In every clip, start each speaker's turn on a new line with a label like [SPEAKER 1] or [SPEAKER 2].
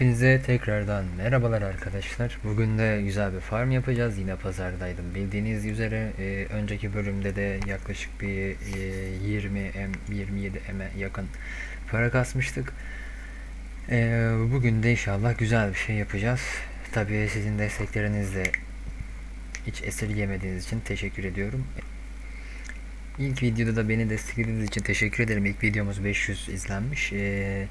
[SPEAKER 1] Hepinize tekrardan merhabalar arkadaşlar. Bugün de güzel bir farm yapacağız. Yine pazardaydım. Bildiğiniz üzere e, önceki bölümde de yaklaşık bir e, 20 M 27 M'e yakın para kasmıştık. E, bugün de inşallah güzel bir şey yapacağız. Tabii sizin desteklerinizle hiç esirgemediğiniz için teşekkür ediyorum. İlk videoda da beni desteklediğiniz için teşekkür ederim. İlk videomuz 500 izlenmiş. E,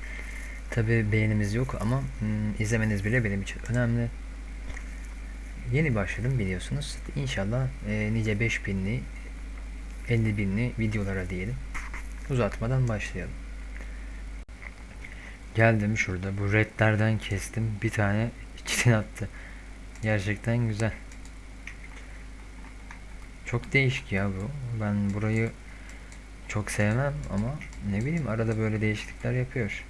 [SPEAKER 1] Tabi beğenimiz yok ama hmm, izlemeniz bile benim için önemli. Yeni başladım biliyorsunuz. İnşallah e, nice 5000'li 50 binli videolara diyelim. Uzatmadan başlayalım. Geldim şurada. Bu redlerden kestim. Bir tane çitin attı. Gerçekten güzel. Çok değişik ya bu. Ben burayı çok sevmem ama ne bileyim arada böyle değişiklikler yapıyor.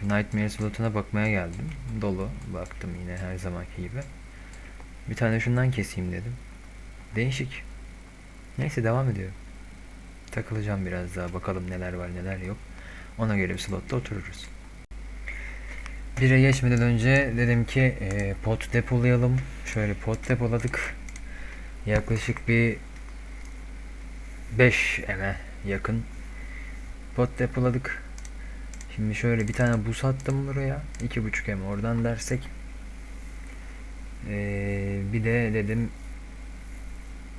[SPEAKER 1] Şu Nightmare slotuna bakmaya geldim. Dolu. Baktım yine her zamanki gibi. Bir tane şundan keseyim dedim. Değişik. Neyse devam ediyorum. Takılacağım biraz daha. Bakalım neler var neler yok. Ona göre bir slotta otururuz. Bire geçmeden önce dedim ki e, pot depolayalım. Şöyle pot depoladık. Yaklaşık bir 5 eme yakın pot depoladık. Şimdi şöyle bir tane bus attım buraya. 2.5 em oradan dersek. Ee, bir de dedim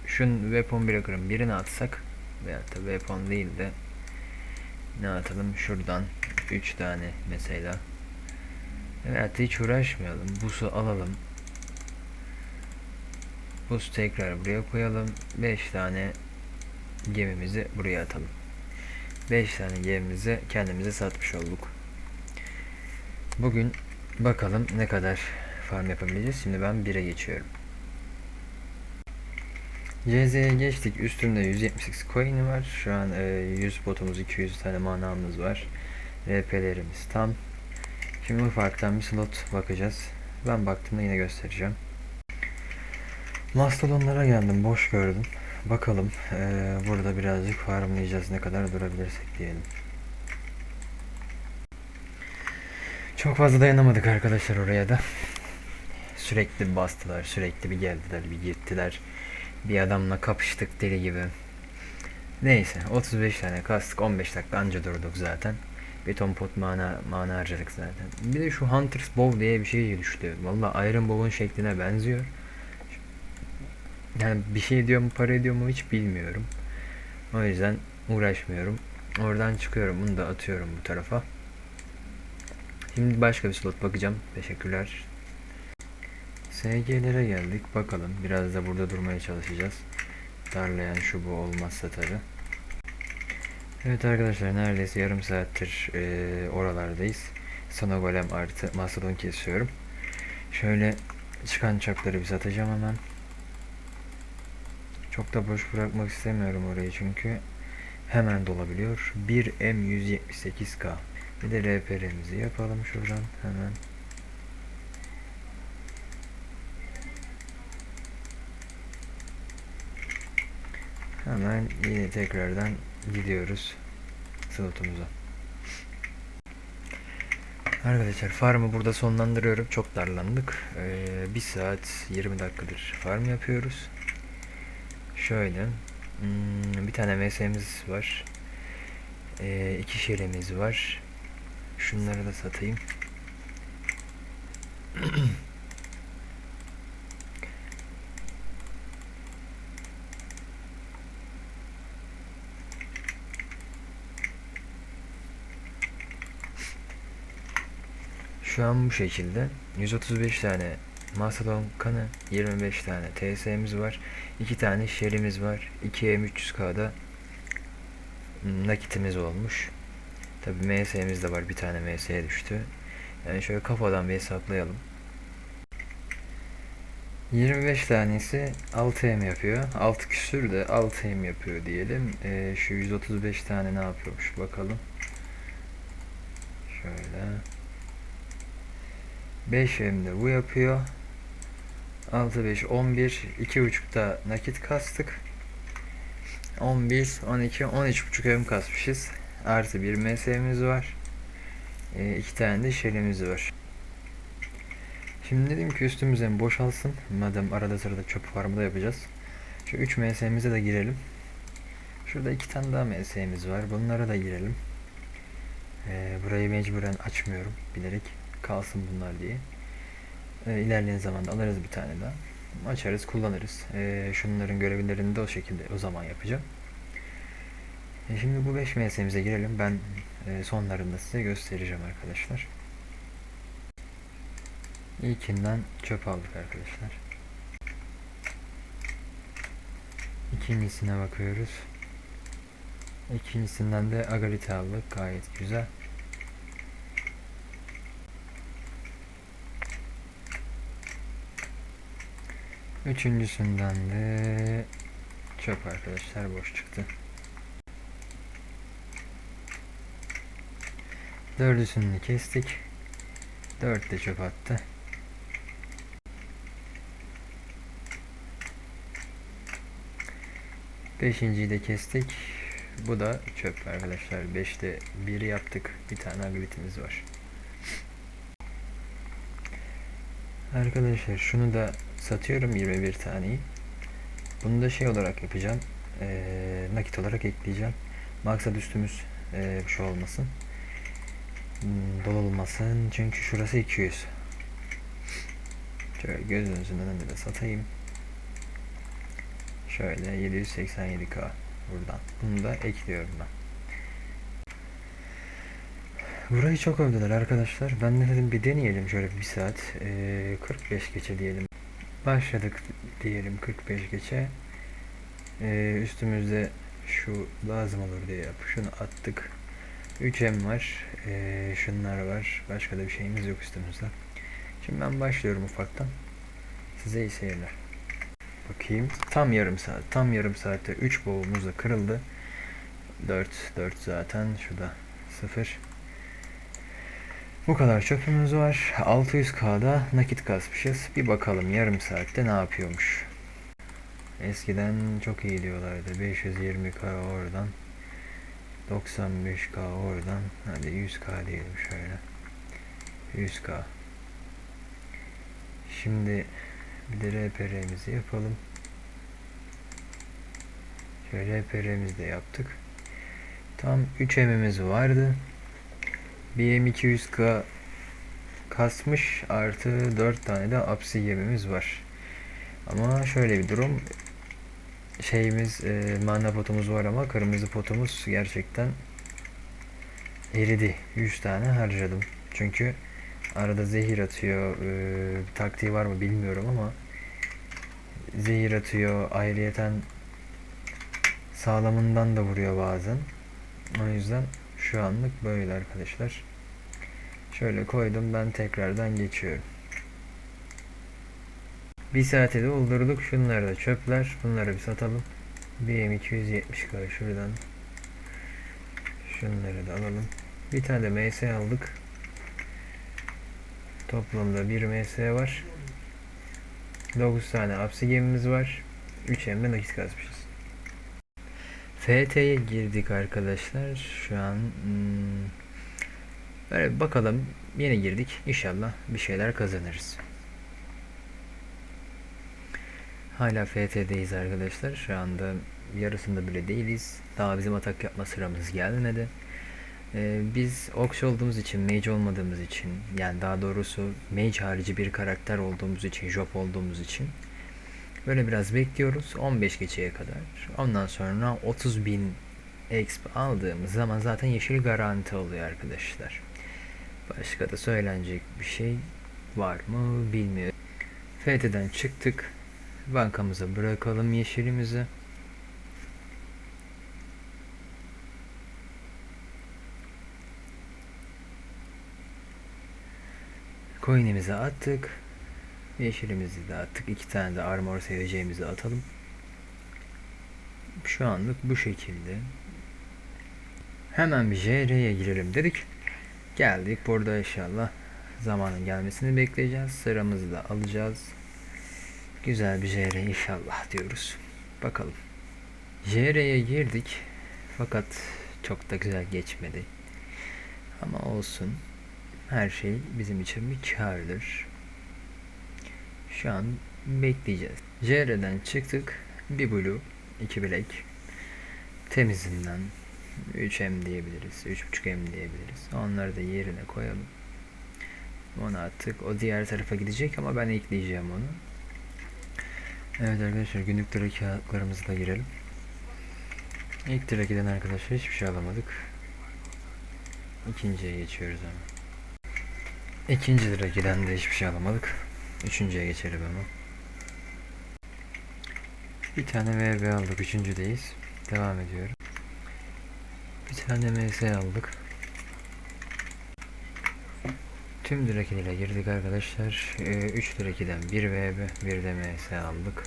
[SPEAKER 1] şun weapon breaker'ın birini atsak veya da weapon değil de ne atalım şuradan 3 tane mesela. Evet hiç uğraşmayalım. Bus'u alalım. Bus tekrar buraya koyalım. 5 tane gemimizi buraya atalım. 5 tane gemimizi kendimize satmış olduk. Bugün bakalım ne kadar farm yapabileceğiz. Şimdi ben 1'e geçiyorum. CZ'ye geçtik. Üstümde 178 coin var. Şu an e, 100 botumuz 200 tane manamız var. RP'lerimiz tam. Şimdi ufaktan bir slot bakacağız. Ben baktığımda yine göstereceğim. Mastodonlara geldim. Boş gördüm. Bakalım ee, burada birazcık farmlayacağız ne kadar durabilirsek diyelim. Çok fazla dayanamadık arkadaşlar oraya da. Sürekli bastılar, sürekli bir geldiler, bir gittiler. Bir adamla kapıştık deli gibi. Neyse 35 tane kastık 15 dakika anca durduk zaten. Bir ton pot mana, mana harcadık zaten. Bir de şu Hunter's Bow diye bir şey düştü. Valla Iron Bow'un şekline benziyor. Yani bir şey ediyor mu para ediyor mu hiç bilmiyorum. O yüzden uğraşmıyorum. Oradan çıkıyorum bunu da atıyorum bu tarafa. Şimdi başka bir slot bakacağım. Teşekkürler. SG'lere geldik. Bakalım. Biraz da burada durmaya çalışacağız. Darlayan şu bu olmazsa tabi. Evet arkadaşlar neredeyse yarım saattir e, oralardayız. Sana golem artı mastodon kesiyorum. Şöyle çıkan çakları bir satacağım hemen. Çok da boş bırakmak istemiyorum orayı çünkü hemen dolabiliyor. 1M178K. Bir de RPR'mizi yapalım şuradan hemen. Hemen yine tekrardan gidiyoruz slotumuza. Arkadaşlar farmı burada sonlandırıyorum. Çok darlandık. Ee, 1 saat 20 dakikadır farm yapıyoruz. Şöyle. Hmm, bir tane MS'miz var. Ee, iki şeremiz var. Şunları da satayım. Şu an bu şekilde 135 tane Macedon kanı 25 tane TS'miz var. 2 tane şerimiz var. 2 M300K'da nakitimiz olmuş. Tabi MS'miz de var. Bir tane MS'ye düştü. Yani şöyle kafadan bir hesaplayalım. 25 tanesi 6M yapıyor. 6 küsür de 6M yapıyor diyelim. Ee, şu 135 tane ne yapıyormuş bakalım. Şöyle. 5M de bu yapıyor. 6 5 11 2.5'da nakit kastık. 11 12 13.5 M kasmışız. Artı bir MS'miz var. E, tane de şelimiz var. Şimdi dedim ki üstümüz hem boşalsın. Madem arada sırada çöp farmı da yapacağız. Şu 3 MS'mize de girelim. Şurada iki tane daha MS'miz var. Bunlara da girelim. Ee, burayı mecburen açmıyorum bilerek. Kalsın bunlar diye. Ee, ilerleyen zamanda alırız bir tane daha. Açarız, kullanırız. Ee, şunların görevlerini de o şekilde o zaman yapacağım. E şimdi bu 5 MS'mize girelim. Ben e, sonlarında size göstereceğim arkadaşlar. İlkinden çöp aldık arkadaşlar. İkincisine bakıyoruz. İkincisinden de agalite aldık. Gayet güzel. Üçüncüsünden de çöp arkadaşlar boş çıktı. Dördüsünü kestik. Dört de çöp attı. Beşinciyi de kestik. Bu da çöp arkadaşlar. Beşte biri yaptık. Bir tane agritimiz var. Arkadaşlar şunu da satıyorum 21 taneyi. Bunu da şey olarak yapacağım. Ee, nakit olarak ekleyeceğim. Maksat üstümüz ee, bir şey olmasın. Hmm, dolu olmasın. Çünkü şurası 200. Şöyle gözünüzün önünde de satayım. Şöyle 787k buradan. Bunu da ekliyorum ben. Burayı çok övdüler arkadaşlar. Ben de dedim bir deneyelim şöyle bir saat. Ee, 45 geçe diyelim. Başladık diyelim 45 geçe. Ee, üstümüzde şu lazım olur diye yap. Şunu attık. 3M var. Ee, şunlar var. Başka da bir şeyimiz yok üstümüzde. Şimdi ben başlıyorum ufaktan. Size iyi seyirler. Bakayım. Tam yarım saat. Tam yarım saatte 3 boğumuz da kırıldı. 4 4 zaten. Şurada 0. Bu kadar çöpümüz var. 600k'da nakit kasmışız. Bir bakalım yarım saatte ne yapıyormuş. Eskiden çok iyi diyorlardı. 520k oradan. 95k oradan. Hadi 100k diyelim şöyle. 100k. Şimdi bir de RPR'mizi yapalım. Şöyle RPR'mizi de yaptık. Tam 3 emimiz vardı. Bir M200K kasmış artı 4 tane de apsi gemimiz var. Ama şöyle bir durum. Şeyimiz e, mana potumuz var ama kırmızı potumuz gerçekten eridi. 100 tane harcadım. Çünkü arada zehir atıyor. E, taktiği var mı bilmiyorum ama zehir atıyor. Ayrıyeten sağlamından da vuruyor bazen. O yüzden şu anlık böyle arkadaşlar. Şöyle koydum ben tekrardan geçiyorum. Bir saate de doldurduk. Şunlar da çöpler. Bunları bir satalım. BM270K şuradan. Şunları da alalım. Bir tane de MS aldık. Toplamda bir MS var. 9 tane apsi gemimiz var. 3 hem de nakit kasmışız. FT'ye girdik arkadaşlar. Şu an hmm, böyle bakalım. Yeni girdik. İnşallah bir şeyler kazanırız. Hala FT'deyiz arkadaşlar. Şu anda yarısında bile değiliz. Daha bizim atak yapma sıramız gelmedi. Ee, biz Ox olduğumuz için, Mage olmadığımız için, yani daha doğrusu Mage harici bir karakter olduğumuz için, Job olduğumuz için böyle biraz bekliyoruz. 15 geçeye kadar. Ondan sonra 30 bin exp aldığımız zaman zaten yeşil garanti oluyor arkadaşlar. Başka da söylenecek bir şey var mı bilmiyorum. FT'den çıktık. Bankamıza bırakalım yeşilimizi. Coin'imizi attık. Yeşilimizi de attık. İki tane de armor seveceğimizi atalım. Şu anlık bu şekilde. Hemen bir JR'ye girelim dedik. Geldik. Burada inşallah zamanın gelmesini bekleyeceğiz. Sıramızı da alacağız. Güzel bir JR inşallah diyoruz. Bakalım. JR'ye girdik. Fakat çok da güzel geçmedi. Ama olsun. Her şey bizim için bir kardır. Şu an bekleyeceğiz. JR'den çıktık. Bir blue, iki black. Temizinden 3M diyebiliriz. 3.5M diyebiliriz. Onları da yerine koyalım. Onu attık. O diğer tarafa gidecek ama ben ekleyeceğim onu. Evet arkadaşlar günlük direk kağıtlarımızı da girelim. İlk direkiden arkadaşlar hiçbir şey alamadık. İkinciye geçiyoruz ama. İkinci direkiden de hiçbir şey alamadık. Üçüncüye geçelim ama. Bir tane VB aldık. Üçüncüdeyiz. Devam ediyorum. Bir tane MS aldık. Tüm direk ile girdik arkadaşlar. 3 direkiden 1 VB, 1 de MS aldık.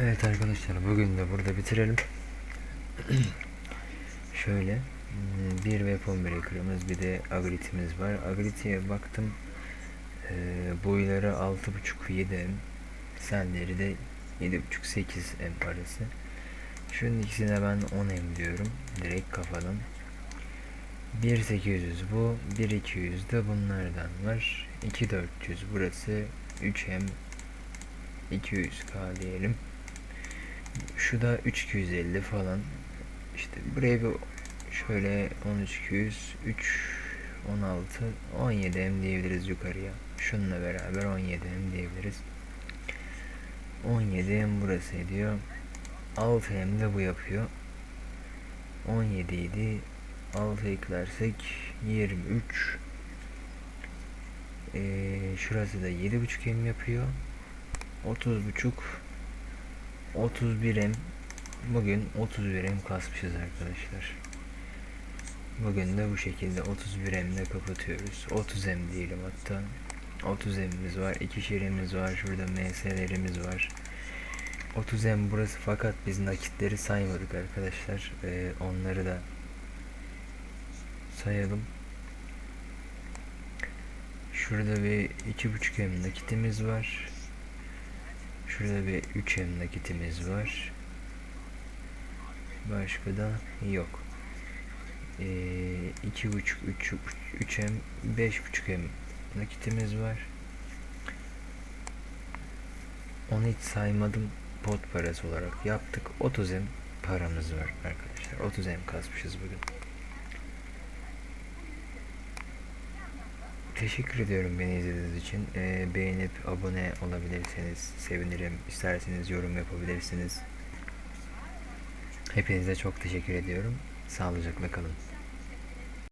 [SPEAKER 1] Evet arkadaşlar bugün de burada bitirelim. Şöyle hmm, bir weapon breaker'ımız bir de agritimiz var. Agritiye baktım. Ee, boyları 6.5 7 m. Senleri de 7.5 8 m arası. Şunun ikisine ben 10 m diyorum. Direkt kafadan. 1800 bu. 1200 de bunlardan var. 2400 burası. 3 m 200k diyelim. Şu da 3250 falan. İşte buraya bir şöyle 13200 3 16 17 m diyebiliriz yukarıya. Şununla beraber 17 m diyebiliriz. 17 m burası ediyor. 6 m de bu yapıyor. 17 idi. 6 eklersek 23 ee, şurası da 7.5 m yapıyor. 30 buçuk 31 m bugün 31 m kasmışız arkadaşlar bugün de bu şekilde 31 m'de kapatıyoruz 30 m diyelim hatta 30 m'imiz var iki şerimiz var şurada MS'lerimiz var 30 m burası fakat biz nakitleri saymadık arkadaşlar ee, onları da sayalım Şurada bir 2.5 m nakitimiz var. Şurada bir 3M nakitimiz var. Başka da yok. Ee, 2.5 3 3M 5.5M nakitimiz var. Onu hiç saymadım. Pot parası olarak yaptık. 30M paramız var arkadaşlar. 30M kasmışız bugün. Teşekkür ediyorum beni izlediğiniz için. Ee, beğenip abone olabilirseniz sevinirim. İsterseniz yorum yapabilirsiniz. Hepinize çok teşekkür ediyorum. Sağlıcakla kalın.